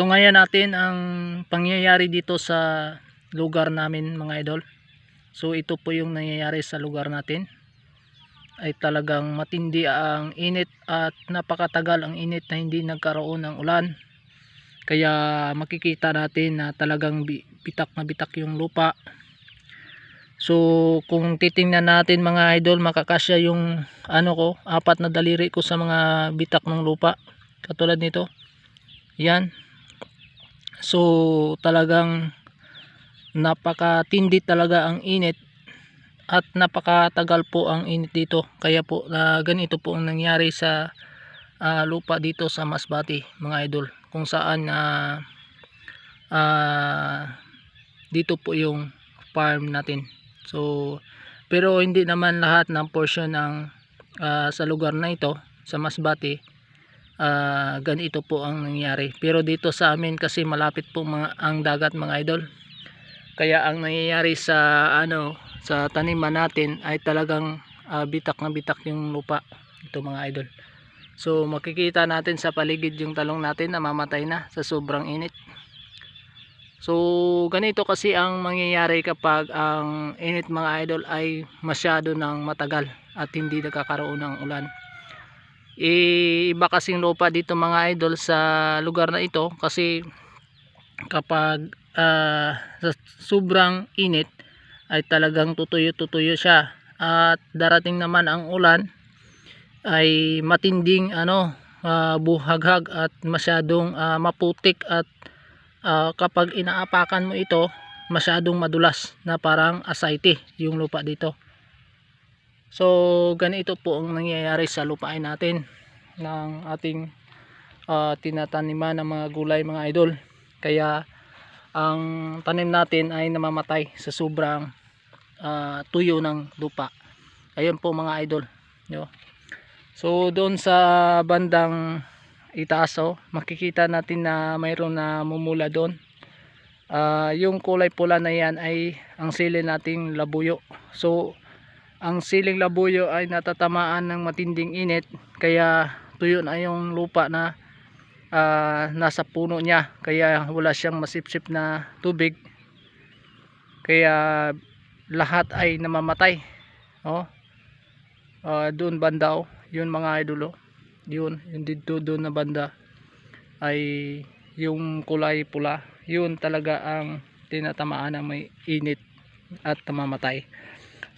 tungayan natin ang pangyayari dito sa lugar namin mga idol. So ito po yung nangyayari sa lugar natin. Ay talagang matindi ang init at napakatagal ang init na hindi nagkaroon ng ulan. Kaya makikita natin na talagang bi- bitak na bitak yung lupa. So kung titingnan natin mga idol makakasya yung ano ko, apat na daliri ko sa mga bitak ng lupa. Katulad nito. Yan. So talagang napakatindi talaga ang init at napakatagal po ang init dito. Kaya po na ganito po ang nangyari sa ah, lupa dito sa Masbati mga idol. Kung saan na dito po yung farm natin. So pero hindi naman lahat ng portion ng ah, sa lugar na ito sa Masbati ah ganito po ang nangyayari pero dito sa amin kasi malapit po mga, ang dagat mga idol. Kaya ang nangyayari sa ano sa taniman natin ay talagang ah, bitak na bitak yung lupa ito mga idol. So makikita natin sa paligid yung talong natin na mamatay na sa sobrang init. So ganito kasi ang mangyayari kapag ang init mga idol ay masyado ng matagal at hindi nagkakaroon ng ulan iba kasing lupa dito mga idol sa lugar na ito kasi kapag sa sobrang init ay talagang tutuyo-tutuyo siya. At darating naman ang ulan ay matinding ano ah, buhaghag at masyadong ah, maputik at ah, kapag inaapakan mo ito masyadong madulas na parang asayte yung lupa dito So ganito po ang nangyayari sa lupain natin ng ating ah, tinataniman ng mga gulay mga idol. Kaya ang tanim natin ay namamatay sa sobrang ah, tuyo ng lupa. Ayun po mga idol. Yo. So doon sa bandang itaas oh, makikita natin na mayroon na mumula doon. Ah, yung kulay pula na yan ay ang sili nating labuyo. So ang siling labuyo ay natatamaan ng matinding init kaya tuyo na yung lupa na ah, nasa puno niya. Kaya wala siyang masipsip na tubig. Kaya lahat ay namamatay. Oh. Ah, doon banda oh. Yun mga idolo. Yun yung dito doon na banda ay yung kulay pula. Yun talaga ang tinatamaan ng may init at namamatay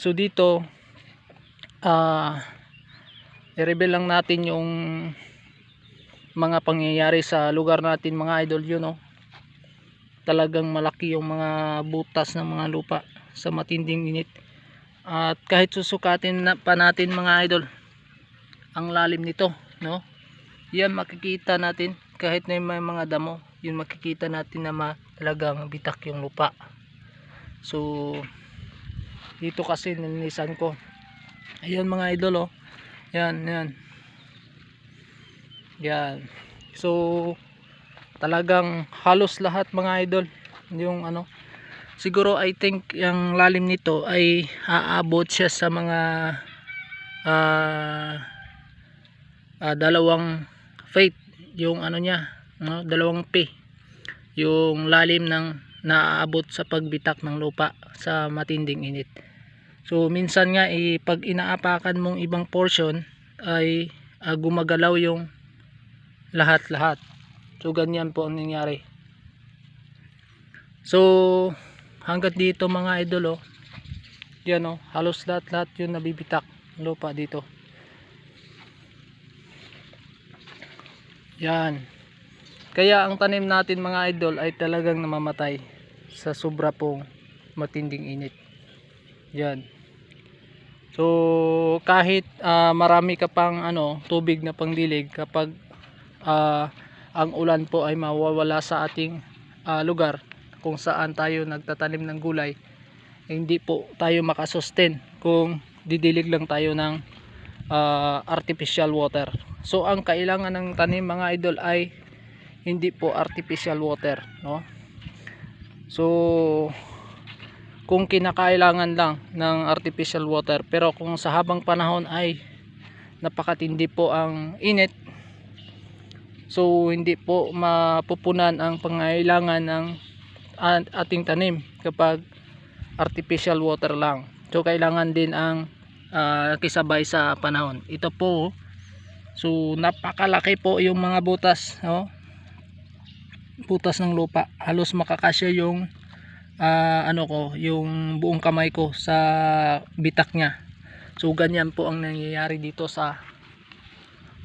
So dito ah i-reveal lang natin yung mga pangyayari sa lugar natin mga idol yun oh. Talagang malaki yung mga butas ng mga lupa sa matinding init. At kahit susukatin na, pa natin mga idol ang lalim nito, no? Yan makikita natin kahit na may mga damo, yun makikita natin na talagang bitak yung lupa. So dito kasi nilinisan ko. Ayan mga idol oh. Yan yan yan so talagang halos lahat mga idol yung ano siguro I think yung lalim nito ay aabot siya sa mga ah ah, dalawang feet yung ano niya no? dalawang P yung lalim ng naaabot sa pagbitak ng lupa sa matinding init So minsan nga eh, pag inaapakan mong ibang portion ay ah, gumagalaw yung lahat-lahat. So ganyan po ang nangyari. So hanggat dito mga idol oh. Yan oh, halos lahat-lahat yung nabibitak lupa dito. Yan. Kaya ang tanim natin mga idol ay talagang namamatay sa sobra pong matinding init. Yan. So kahit ah, marami ka pang ano, tubig na pangdilig kapag ah, ang ulan po ay mawawala sa ating ah, lugar kung saan tayo nagtatanim ng gulay, eh, hindi po tayo makasustain kung didilig lang tayo ng ah, artificial water. So ang kailangan ng tanim mga idol ay hindi po artificial water, no? So kung kinakailangan lang ng artificial water pero kung sa habang panahon ay napakatindi po ang init So hindi po mapupunan ang pangailangan ng at- ating tanim kapag artificial water lang. So kailangan din ang ah, kisabay sa panahon. Ito po so napakalaki po yung mga butas, no? Butas ng lupa. Halos makakasya yung ah, ano ko, yung buong kamay ko sa bitak niya. So ganyan po ang nangyayari dito sa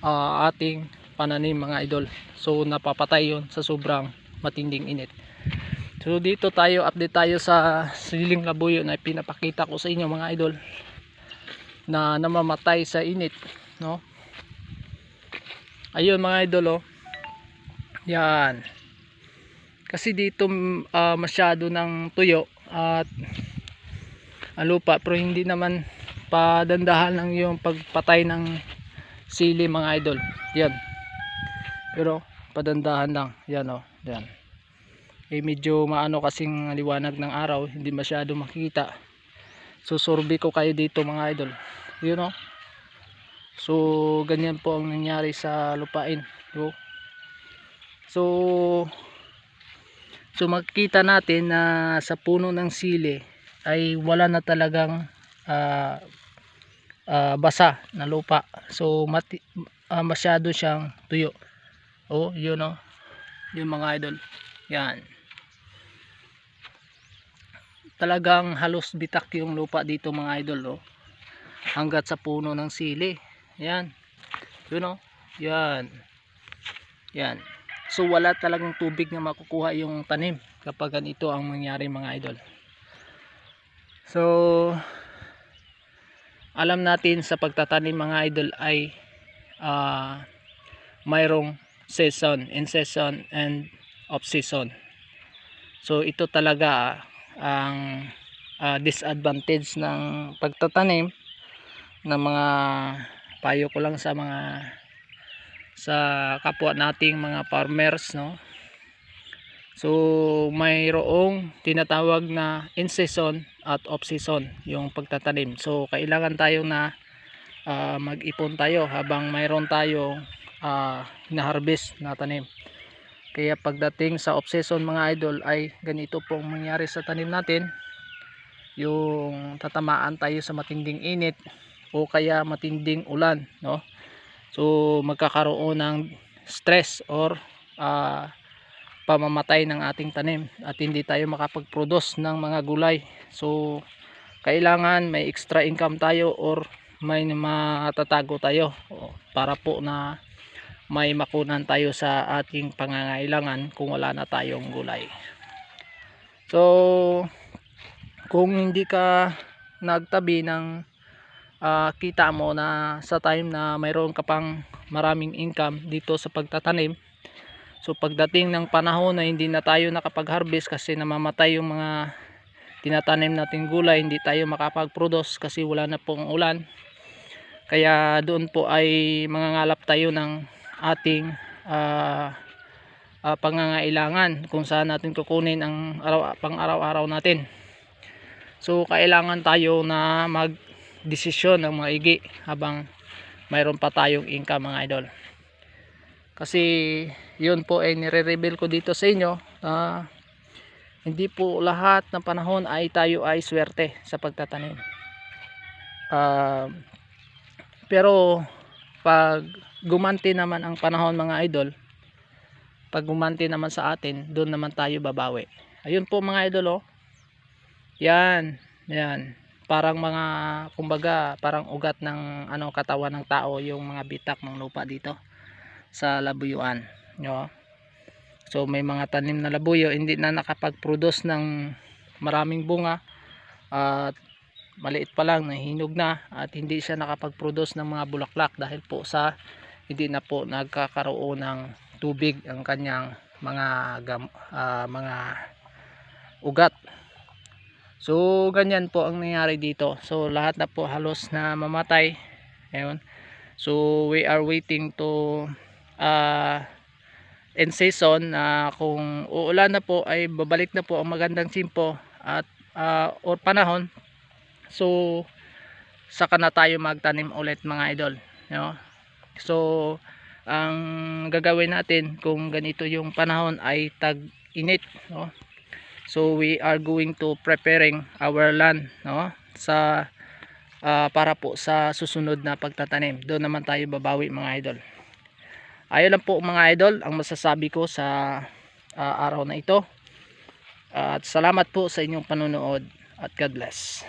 ah, ating pananim mga idol. So napapatay yon sa sobrang matinding init. So dito tayo update tayo sa siling labuyo na pinapakita ko sa inyo mga idol na namamatay sa init, no? Ayun mga idol oh. Yan. Kasi dito ah, masyado ng tuyo at ang lupa pero hindi naman padandahan lang yung pagpatay ng sili mga idol. Yan. Pero padandahan lang. Yan oh. Yan. Eh medyo maano kasing liwanag ng araw, hindi masyado makikita. Susurvey ko kayo dito mga idol. Yun oh. So ganyan po ang nangyari sa lupain. So So makikita natin na sa puno ng sili ay wala na talagang ah, ah, basa na lupa. So mati, ah, masyado siyang tuyo. Oh, yun oh. Yung mga idol. Yan. Talagang halos bitak yung lupa dito mga idol oh. Hanggat sa puno ng sili. Yan. Yun oh. Yan. Yan. So wala talagang tubig na makukuha yung tanim kapag ganito ang mangyari mga idol. So alam natin sa pagtatanim mga idol ay ah, mayroong season, in season and off season. So ito talaga ang ah, disadvantage ng pagtatanim ng mga payo ko lang sa mga sa kapwa nating mga farmers no? So mayroong tinatawag na in season at off season yung pagtatanim. So kailangan tayo na ah, mag-ipon tayo habang mayroon tayo uh, hinaharvest na tanim. Kaya pagdating sa off season mga idol ay ganito pong mangyari sa tanim natin. Yung tatamaan tayo sa matinding init o kaya matinding ulan no So magkakaroon ng stress or ah, pamamatay ng ating tanim at hindi tayo makapag-produce ng mga gulay. So kailangan may extra income tayo or may matatago tayo para po na may makunan tayo sa ating pangangailangan kung wala na tayong gulay. So kung hindi ka nagtabi ng ah, kita mo na sa time na mayroon ka pang maraming income dito sa pagtatanim. So pagdating ng panahon na hindi na tayo nakapag-harvest kasi namamatay yung mga tinatanim nating gulay hindi tayo makapag-produce kasi wala na pong ulan. Kaya doon po ay mangangalap tayo ng ating ah, ah, pangangailangan kung saan natin kukunin ang araw, pang araw-araw natin. So kailangan tayo na mag desisyon ng maigi habang mayroon pa tayong income mga idol. Kasi yun po ay nire-reveal ko dito sa inyo na hindi po lahat ng panahon ay tayo ay swerte sa pagtatanim. Ah, pero pag gumanti naman ang panahon mga idol pag gumanti naman sa atin doon naman tayo babawi. Ayun po mga idol oh. Yan yan parang mga kumbaga parang ugat ng ano katawan ng tao yung mga bitak ng lupa dito sa labuyuan no? so may mga tanim na labuyo hindi na nakapag-produce ng maraming bunga at maliit pa lang nahinog na at hindi siya nakapag-produce ng mga bulaklak dahil po sa hindi na po nagkakaroon ng tubig ang kanyang mga ah, mga ugat So ganyan po ang nangyari dito. So lahat na po halos na mamatay. Ayun. So we are waiting to uh, in season na uh, kung uulan na po ay babalik na po ang magandang simpo at uh, or panahon. So saka na tayo magtanim ulit mga idol. No? So ang gagawin natin kung ganito yung panahon ay tag-init no so we are going to preparing our land no? Sa ah, para po sa susunod na pagtatanim. Doon naman tayo babawi mga idol. Ayun lang po mga idol ang masasabi ko sa ah, araw na ito. At salamat po sa inyong panonood. At God bless